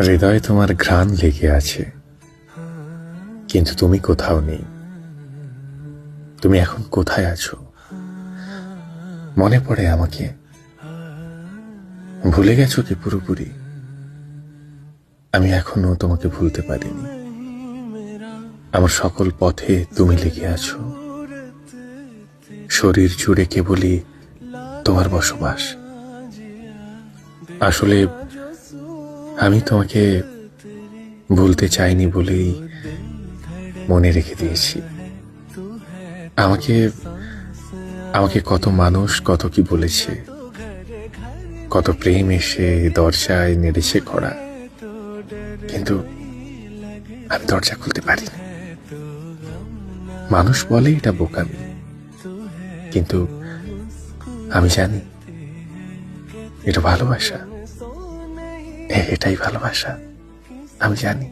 হৃদয়ে তোমার ঘ্রাণ লেগে আছে। কিন্তু তুমি কোথাও নেই। তুমি এখন কোথায় আছো? মনে পড়ে আমাকে। ভুলে গেছো কি পুরোপুরি? আমি এখনও তোমাকে ভুলতে পারিনি। আমার সকল পথে তুমি লেগে আছো। শরীর জুড়ে কেবলই তোমার বসবাস। আসলে আমি তোমাকে ভুলতে চাইনি বলেই মনে রেখে দিয়েছি। আমাকে আমাকে কত মানুষ কত কি বলেছে, কত প্রেম এসে দরজায় নেড়েছে করা, কিন্তু আমি দরজা খুলতে পারিনি মানুষ বলে এটা বোকামি, কিন্তু আমি জানি এটা ভালোবাসা। এটাই ভালোবাসা। আমি জানি।